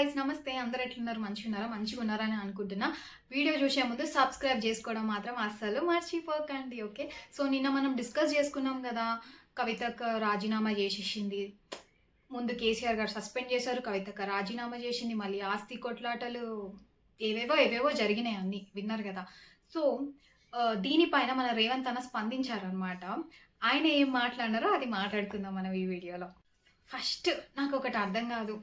Guys నమస్తే. అందరు ఎట్లున్నారు? మంచిగా ఉన్నారా మంచిగా ఉన్నారని అనుకుంటున్నా. వీడియో చూసే ముందు సబ్స్క్రైబ్ చేసుకోవడం మాత్రం అస్సలు మర్చిపోకండి ఓకే? సో నిన్న మనం డిస్కస్ చేసుకున్నాం కదా కవితకు రాజీనామా చేసేసింది. ముందు కేసీఆర్ గారు సస్పెండ్ చేశారు కవితకు రాజీనామా చేసింది. మళ్ళీ ఆస్తి కొట్లాటలు ఏవేవో ఏవేవో జరిగినాయి అన్ని. విన్నారు కదా? సో దీనిపైన మన రేవంత్ అన్న స్పందించారనమాట ఆయన ఏం మాట్లాడారో అది మాట్లాడుకుందాం మనం ఈ వీడియోలో. ఫస్ట్ నాకు ఒకటి అర్థం కాదు.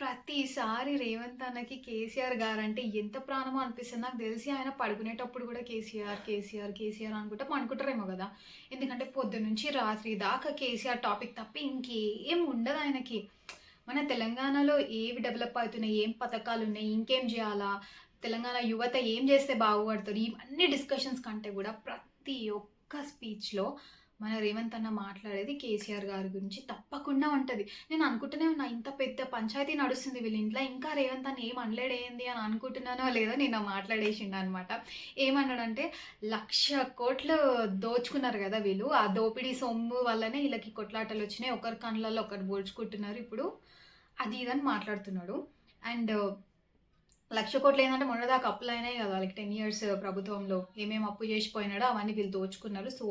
ప్రతిసారి రేవంత్ అన్నకి కేసీఆర్ గారు అంటే ఎంత ప్రాణమో అనిపిస్తుంది. నాకు తెలిసి ఆయన పడుకునేటప్పుడు కూడా కేసీఆర్ కేసీఆర్ కేసీఆర్ అనుకుంటే అనుకుంటారేమో కదా. ఎందుకంటే పొద్దు నుంచి రాత్రి దాకా కేసీఆర్ టాపిక్ తప్ప ఇంకేం ఉండదు ఆయనకి. మన తెలంగాణలో ఏవి డెవలప్ అవుతున్నాయి ఏం పథకాలు ఉన్నాయి ఇంకేం చేయాలా? తెలంగాణ యువత ఏం చేస్తే బాగుపడతారు ఇవన్నీ డిస్కషన్స్ కంటే కూడా ప్రతి ఒక్క స్పీచ్లో మన రేవంత్ అన్న మాట్లాడేది కేసీఆర్ గారి గురించి తప్పకుండా ఉంటుంది. నేను అనుకుంటూనే ఉన్నా ఇంత పెద్ద పంచాయతీ నడుస్తుంది వీళ్ళ ఇంట్లో ఇంకా రేవంత్ అన్న ఏం అనలేడేంది అని అనుకుంటున్నానో లేదో నేను మాట్లాడేసిండు అనమాట ఏమన్నాడంటే లక్ష కోట్లు దోచుకున్నారు కదా వీళ్ళు. ఆ దోపిడీ సొమ్ము వల్లనే వీళ్ళకి కొట్లాటలు వచ్చినాయి. ఒకరి కళ్ళల్లో ఒకరు పోల్చుకుంటున్నారు ఇప్పుడు అది ఇదని మాట్లాడుతున్నాడు. అండ్ లక్ష కోట్లు ఏంటంటే మొన్నదాకా అప్పులు అయినాయి కదా వాళ్ళకి టెన్ ఇయర్స్ ప్రభుత్వంలో. ఏమేమి అప్పు చేసిపోయినాడో అవన్నీ వీళ్ళు దోచుకున్నారు. సో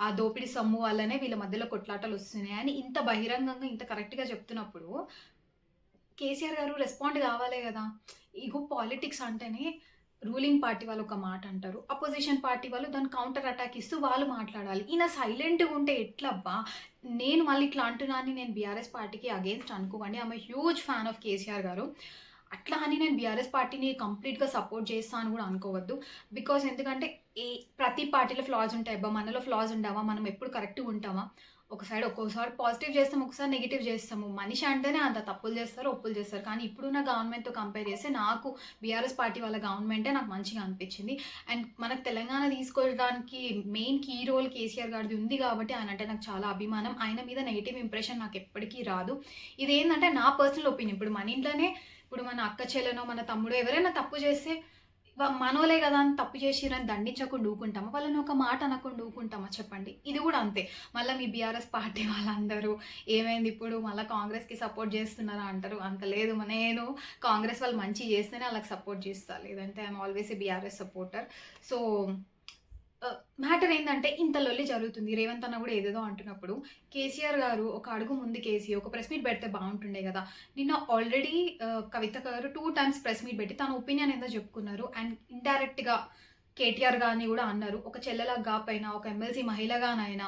ఆ దోపిడీ సొమ్ము వల్లనే వీళ్ళ మధ్యలో కొట్లాటలు వస్తున్నాయి. అని ఇంత బహిరంగంగా ఇంత కరెక్ట్గా చెప్తున్నప్పుడు కేసీఆర్ గారు రెస్పాండ్ కావాలే కదా. ఇగో పాలిటిక్స్ అంటేనే రూలింగ్ పార్టీ వాళ్ళు ఒక మాట అంటారు. అపోజిషన్ పార్టీ వాళ్ళు దాని కౌంటర్ అటాక్ ఇస్తూ వాళ్ళు మాట్లాడాలి. ఈయన సైలెంట్గా ఉంటే ఎట్లబ్బా? నేను మళ్ళీ ఇట్లా అంటున్నాను నేను బీఆర్ఎస్ పార్టీకి అగేన్స్ట్ అనుకోకండి. ఆమె హ్యూజ్ ఫ్యాన్ ఆఫ్ కేసీఆర్ గారు. అట్లా అని నేను బీఆర్ఎస్ పార్టీని కంప్లీట్గా సపోర్ట్ చేస్తాను కూడా అనుకోవద్దు. బికాస్ ఎందుకంటే ఏ ప్రతి పార్టీలో ఫ్లాస్ ఉంటాయి. అబ్బా మనలో ఫ్లాస్ ఉండవా? మనం ఎప్పుడు కరెక్ట్గా ఉంటామా? ఒక సైడ్ ఒక్కోసారి పాజిటివ్ చేస్తాము ఒకసారి నెగిటివ్ చేస్తాము. మనిషి అంటేనే అంత తప్పులు చేస్తారు ఒప్పులు చేస్తారు. కానీ ఇప్పుడున్న గవర్నమెంట్తో కంపేర్ చేస్తే నాకు బీఆర్ఎస్ పార్టీ వాళ్ళ గవర్నమెంటే నాకు మంచిగా అనిపించింది. అండ్ మనకు తెలంగాణ తీసుకోవడానికి మెయిన్ కీ రోల్ కేసీఆర్ గారిది ఉంది కాబట్టి ఆయన అంటే నాకు చాలా అభిమానం. ఆయన మీద నెగిటివ్ ఇంప్రెషన్ నాకు ఎప్పటికీ రాదు. ఇది ఏంటంటే నా పర్సనల్ ఒపీనియన్ ఇప్పుడు మన ఇంట్లోనే ఇప్పుడు మన అక్క చెల్లెనో మన తమ్ముడు ఎవరైనా తప్పు చేస్తే మనోలే కదా అని తప్పు చేసిరని దండించకుండా ఊకుంటామా? వాళ్ళని ఒక మాట అనకుండా ఊకుంటామా చెప్పండి? ఇది కూడా అంతే. మళ్ళీ మీ బీఆర్ఎస్ పార్టీ వాళ్ళందరూ ఏమైంది ఇప్పుడు? మళ్ళీ కాంగ్రెస్కి సపోర్ట్ చేస్తున్నారా అంటారు? అంత లేదు. నేను కాంగ్రెస్ వాళ్ళు మంచి చేస్తేనే వాళ్ళకి సపోర్ట్ చేస్తా. లేదంటే I'm always a BRS supporter. So matter ఏంటంటే ఇంత లొల్లి జరుగుతుంది. రేవంత్ అన్న కూడా ఏదేదో అంటున్నప్పుడు కేసీఆర్ గారు ఒక అడుగు ముందు కేసీ ఒక ప్రెస్ మీట్ పెడితే బాగుంటుండే కదా. నిన్న ఆల్రెడీ కవిత గారు టూ టైమ్స్ ప్రెస్ మీట్ పెట్టి తన ఒపీనియన్ ఏదో చెప్పుకున్నారు. అండ్ ఇండైరెక్ట్గా కేటీఆర్ గారిని కూడా అన్నారు. ఒక చెల్లెల పైన ఒక ఎమ్మెల్సీ మహిళగానైనా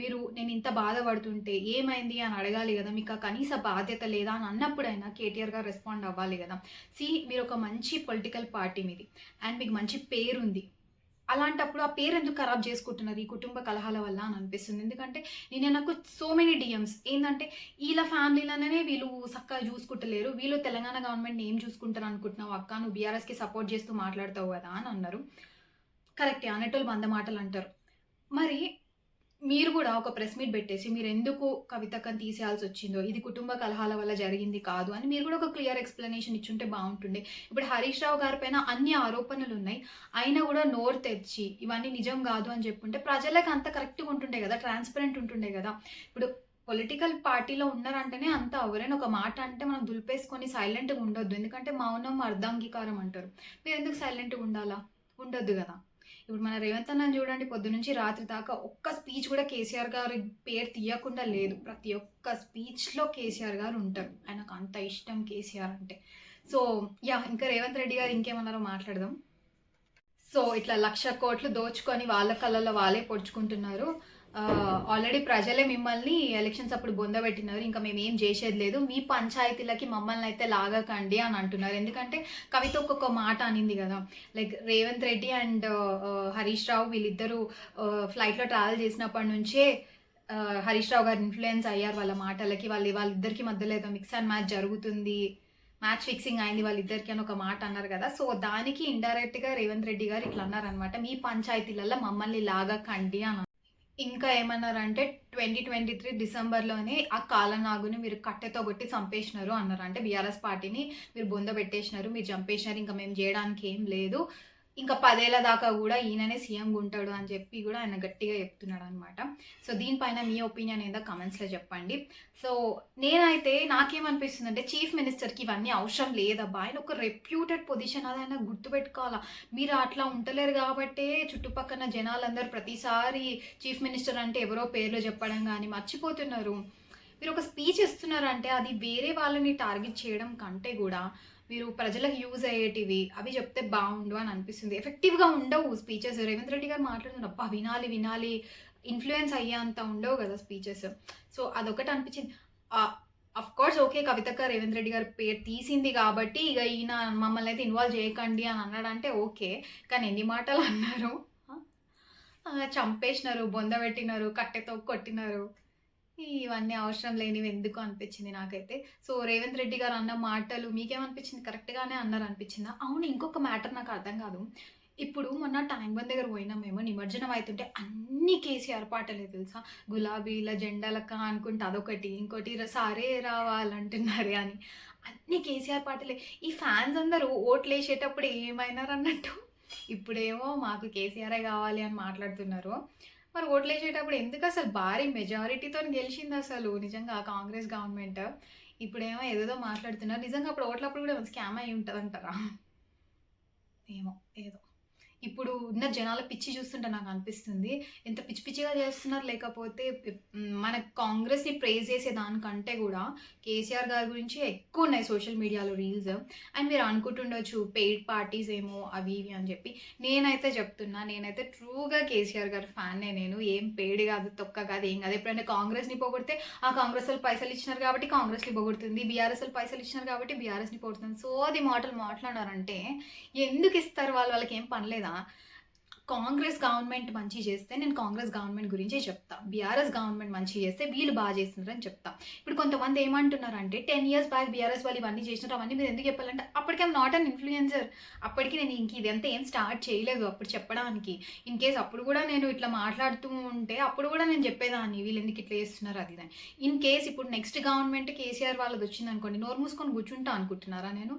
మీరు నేను ఇంత బాధపడుతుంటే ఏమైంది అని అడగాలి కదా. మీకు ఆ కనీస బాధ్యత లేదా అని అన్నప్పుడైనా కేటీఆర్ గారు రెస్పాండ్ అవ్వాలి కదా. సి మీరు ఒక మంచి పొలిటికల్ పార్టీ మీది. అండ్ మీకు మంచి పేరుంది. అలాంటప్పుడు ఆ పేరు ఎందుకు ఖరాబ్ చేసుకుంటున్నారు ఈ కుటుంబ కలహాల వల్ల అని అనిపిస్తుంది. ఎందుకంటే నేను నాకు సో మెనీ డిఎమ్స్ ఏంటంటే వీళ్ళ ఫ్యామిలీలోనే వీళ్ళు చక్కగా చూసుకుంటలేరు. వీళ్ళు తెలంగాణ గవర్నమెంట్ ఏం చూసుకుంటారు అనుకుంటున్నావు అక్క? నువ్వు బీఆర్ఎస్కి సపోర్ట్ చేస్తూ మాట్లాడతావు కదా అని అన్నారు. కరెక్టే అనేటోళ్ళు వంద మాటలు అంటారు. మరి మీరు కూడా ఒక ప్రెస్ మీట్ పెట్టేసి మీరు ఎందుకు కవితకని తీసేయాల్సి వచ్చిందో ఇది కుటుంబ కలహాల వల్ల జరిగింది కాదు అని మీరు కూడా ఒక క్లియర్ ఎక్స్ప్లెనేషన్ ఇచ్చుంటే బాగుంటుండే ఇప్పుడు హరీష్ రావు గారి పైన అన్ని ఆరోపణలు ఉన్నాయి అయినా కూడా నోరు తెచ్చి ఇవన్నీ నిజం కాదు అని చెప్పుంటే ప్రజలకు అంత కరెక్ట్గా ఉంటుండే కదా ట్రాన్స్పరెంట్ ఉంటుండే కదా. ఇప్పుడు పొలిటికల్ పార్టీలో ఉన్నారంటేనే అంత ఎవరైనా ఒక మాట అంటే మనం దులిపేసుకొని సైలెంట్గా ఉండొద్దు. ఎందుకంటే మౌనం అర్ధాంగీకారం అంటారు. మీరు ఎందుకు సైలెంట్గా ఉండాలా? ఉండొద్దు కదా. ఇప్పుడు మన రేవంత్ అన్న చూడండి పొద్దు నుంచి రాత్రి దాకా ఒక్క స్పీచ్ కూడా కేసీఆర్ గారి పేరు తీయకుండా లేదు. ప్రతి ఒక్క స్పీచ్లో కేసీఆర్ గారు ఉంటారు. ఆయనకు అంత ఇష్టం కేసీఆర్ అంటే. సో యా ఇంకా రేవంత్ రెడ్డి గారు ఇంకేమన్నారో మాట్లాడదాం. సో ఇట్లా లక్ష కోట్లు దోచుకొని వాళ్ళ కళ్ళల్లో వాళ్ళే పొడుచుకుంటున్నారు. ఆల్రెడీ ప్రజలే మిమ్మల్ని ఎలక్షన్స్ అప్పుడు బొందబెట్టినారు ఇంకా మేము ఏం చేసేది లేదు. మీ పంచాయతీలకి మమ్మల్ని అయితే లాగకండి అని అంటున్నారు. ఎందుకంటే కవిత ఒక్కొక్క మాట అనింది కదా. లైక్ రేవంత్ రెడ్డి అండ్ హరీష్ రావు వీళ్ళిద్దరూ uh, ఫ్లైట్లో ట్రావెల్ చేసినప్పటి నుంచే uh, హరీష్ రావు గారు ఇన్ఫ్లుయెన్స్ అయ్యారు వాళ్ళ మాటలకి. వాళ్ళు వాళ్ళిద్దరికి మధ్యలో ఏదో మిక్స్ అండ్ మ్యాచ్ జరుగుతుంది. మ్యాచ్ ఫిక్సింగ్ అయింది వాళ్ళిద్దరికి అని ఒక మాట అన్నారు కదా. సో దానికి ఇండైరెక్ట్గా రేవంత్ రెడ్డి గారు ఇట్లా అన్నారనమాట మీ పంచాయతీలలో మమ్మల్ని లాగకండి అని ఇంకా ఏమన్నారంటే ట్వంటీ ట్వంటీ త్రీ డిసెంబర్లోనే ఆ కాలనాగుని మీరు కట్టెతో కొట్టి చంపేసినారు అన్నారు అంటే బీఆర్ఎస్ పార్టీని మీరు బొంద పెట్టేసినారు మీరు చంపేసినారు ఇంకా మేము చేయడానికి ఏం లేదు. ఇంకా పదేళ్ళ దాకా కూడా ఈయననే సీఎం ఉంటాడు అని చెప్పి కూడా ఆయన గట్టిగా చెప్తున్నాడు అనమాట సో దీనిపైన మీ ఒపీనియన్ ఏదో కమెంట్స్లో చెప్పండి. సో నేనైతే నాకేమనిపిస్తుంది అంటే చీఫ్ మినిస్టర్కి ఇవన్నీ అవసరం లేదబ్బా. ఆయన ఒక రెప్యూటెడ్ పొజిషన్ అది ఆయన గుర్తుపెట్టుకోవాలా. మీరు అట్లా ఉండలేరు కాబట్టే చుట్టుపక్కల జనాలందరూ ప్రతిసారి చీఫ్ మినిస్టర్ అంటే ఎవరో పేర్లు చెప్పడం కానీ మర్చిపోతున్నారు. మీరు ఒక స్పీచ్ ఇస్తున్నారంటే అది వేరే వాళ్ళని టార్గెట్ చేయడం కంటే కూడా మీరు ప్రజలకు యూజ్ అయ్యేటివి అవి చెప్తే బాగుండు అని అనిపిస్తుంది. ఎఫెక్టివ్గా ఉండవు స్పీచెస్ రేవంత్ రెడ్డి గారు మాట్లాడుతున్నారు అబ్బా వినాలి వినాలి. ఇన్ఫ్లుయెన్స్ అయ్యేంత ఉండవు కదా స్పీచెస్ సో అదొకటి అనిపించింది. అఫ్ కోర్స్ ఓకే కవితక్క రేవంత్ రెడ్డి గారి పేరు తీసింది కాబట్టి ఇక ఈయన మమ్మల్ని అయితే ఇన్వాల్వ్ చేయకండి అని అన్నాడంటే ఓకే కానీ ఎన్ని మాటలు అన్నారు? చంపేసినారు బొంద పెట్టినారు కట్టెతో కొట్టినారు. ఇవన్నీ అవసరం లేనివి ఎందుకు అనిపించింది నాకైతే? సో రేవంత్ రెడ్డి గారు అన్న మాటలు మీకేమనిపించింది? కరెక్ట్గానే అన్నారు అనిపించిందా? అవును ఇంకొక మ్యాటర్ నాకు అర్థం కాదు. ఇప్పుడు మొన్న ట్యాంక్ బండ్ దగ్గర పోయినాం మేము నిమజ్జనం అవుతుంటే అన్ని కేసీఆర్ పాటలే తెలుసా? గులాబీల జెండాలక్క అనుకుంటే అదొకటి ఇంకోటి సారే రావాలంటున్నారే అని. అన్ని కేసీఆర్ పాటలే. ఈ ఫ్యాన్స్ అందరూ ఓట్లు వేసేటప్పుడు ఏమైనారు అన్నట్టు ఇప్పుడేమో మాకు కేసీఆరే కావాలి అని మాట్లాడుతున్నారు. మరి ఓట్లేసేటప్పుడు ఎందుకు అసలు భారీ మెజారిటీతో గెలిచింది అసలు? నిజంగా కాంగ్రెస్ గవర్నమెంట్. ఇప్పుడేమో ఏదేదో మాట్లాడుతున్నారు. నిజంగా అప్పుడు ఓట్లప్పుడు కూడా స్కామ్ అయి ఉంటుంది అంటారా ఏమో ఏదో. ఇప్పుడు ఉన్న జనాల పిచ్చి చూస్తుంటే నాకు అనిపిస్తుంది. ఎంత పిచ్చి పిచ్చిగా చేస్తున్నారు లేకపోతే మన కాంగ్రెస్ని ప్రేజ్ చేసే దానికంటే కూడా కేసీఆర్ గారి గురించి ఎక్కువ ఉన్నాయి సోషల్ మీడియాలో రీల్స్ అండ్ మీరు అనుకుంటుండొచ్చు పెయిడ్ పార్టీస్ ఏమో అవి ఇవి అని చెప్పి. నేనైతే చెప్తున్నా నేనైతే ట్రూగా కేసీఆర్ గారి ఫ్యాన్నే నేను. ఏం పేడి కాదు తొక్క కాదు ఏం కాదు. ఎప్పుడైనా కాంగ్రెస్ని పోగొడితే ఆ కాంగ్రెస్ వాళ్ళు పైసలు ఇచ్చినారు కాబట్టి కాంగ్రెస్ని పోగొడుతుంది. బీఆర్ఎస్ వాళ్ళు పైసలు ఇచ్చినారు కాబట్టి బీఆర్ఎస్ని పోగొడుతుంది. సో అది మాటలు మాట్లాడారంటే ఎందుకు ఇస్తారు వాళ్ళు? వాళ్ళకి ఏం పనిలేదా కాంగ్రెస్ గవర్నమెంట్ మంచి చేస్తే నేను కాంగ్రెస్ గవర్నమెంట్ గురించే చెప్తా. బీఆర్ఎస్ గవర్నమెంట్ మంచి చేస్తే వీళ్ళు బాగా చేస్తున్నారని చెప్తా. ఇప్పుడు కొంతమంది ఏమంటున్నారు అంటే టెన్ ఇయర్స్ బ్యాక్ బీఆర్ఎస్ వాళ్ళు ఇవన్నీ చేసినారు అవన్నీ మీరు ఎందుకు చెప్పాలంటే అప్పటికే నాట్ అన్ ఇన్ఫ్లుయెన్సర్ అప్పటికి నేను ఇంక ఇదంతా ఏం స్టార్ట్ చేయలేదు అప్పుడు చెప్పడానికి. ఇన్ కేస్ అప్పుడు కూడా నేను ఇట్లా మాట్లాడుతూ ఉంటే అప్పుడు కూడా నేను చెప్పేదాన్ని వీళ్ళు ఎందుకు ఇట్లా చేస్తున్నారు అది ఇన్ కేస్ ఇప్పుడు నెక్స్ట్ గవర్నమెంట్ కేసీఆర్ వాళ్ళది వచ్చింది అనుకోండి నోరు మూసుకొని కూర్చుంటా అనుకుంటున్నారా నేను?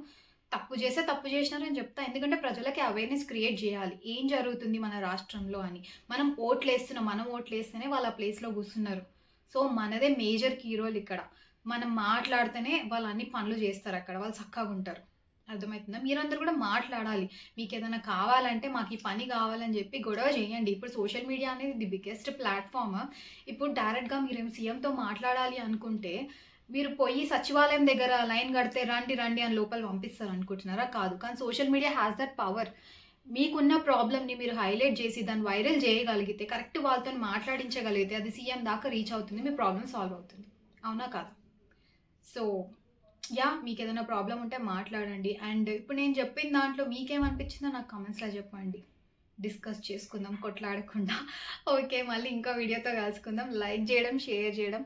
తప్పు చేస్తే తప్పు చేసినారని చెప్తా. ఎందుకంటే ప్రజలకి అవేర్నెస్ క్రియేట్ చేయాలి. ఏం జరుగుతుంది మన రాష్ట్రంలో అని. మనం ఓట్లు వేస్తున్నాం మనం ఓట్లు వేస్తేనే వాళ్ళు ఆ ప్లేస్లో కూర్చున్నారు. సో మనదే మేజర్ హీరోలు ఇక్కడ. మనం మాట్లాడితేనే వాళ్ళు అన్ని పనులు చేస్తారు అక్కడ. వాళ్ళు చక్కగా ఉంటారు. అర్థమవుతుందా? మీరందరూ కూడా మాట్లాడాలి. మీకు ఏదైనా కావాలంటే మాకు ఈ పని కావాలని చెప్పి గొడవ చేయండి. ఇప్పుడు సోషల్ మీడియా అనేది ది బిగ్గెస్ట్ ప్లాట్ఫామ్ ఇప్పుడు డైరెక్ట్గా మీరు సీఎంతో మాట్లాడాలి అనుకుంటే మీరు పోయి సచివాలయం దగ్గర లైన్ కడితే రండి రండి అని లోపల పంపిస్తారు అనుకుంటున్నారా కాదు. కానీ social media has that power మీకున్న ప్రాబ్లమ్ని మీరు హైలైట్ చేసి దాన్ని వైరల్ చేయగలిగితే కరెక్ట్ వాళ్ళతో మాట్లాడించగలిగితే అది సీఎం దాకా రీచ్ అవుతుంది మీ ప్రాబ్లం సాల్వ్ అవుతుంది. అవునా కాదు? సో యా మీకు ఏదైనా ప్రాబ్లం ఉంటే మాట్లాడండి. అండ్ ఇప్పుడు నేను చెప్పిన దాంట్లో మీకేమనిపించిందో నాకు కమెంట్స్లో చెప్పండి. డిస్కస్ చేసుకుందాం కొట్లాడకుండా. ఓకే మళ్ళీ ఇంకో వీడియోతో కలుసుకుందాం. లైక్ చేయడం షేర్ చేయడం.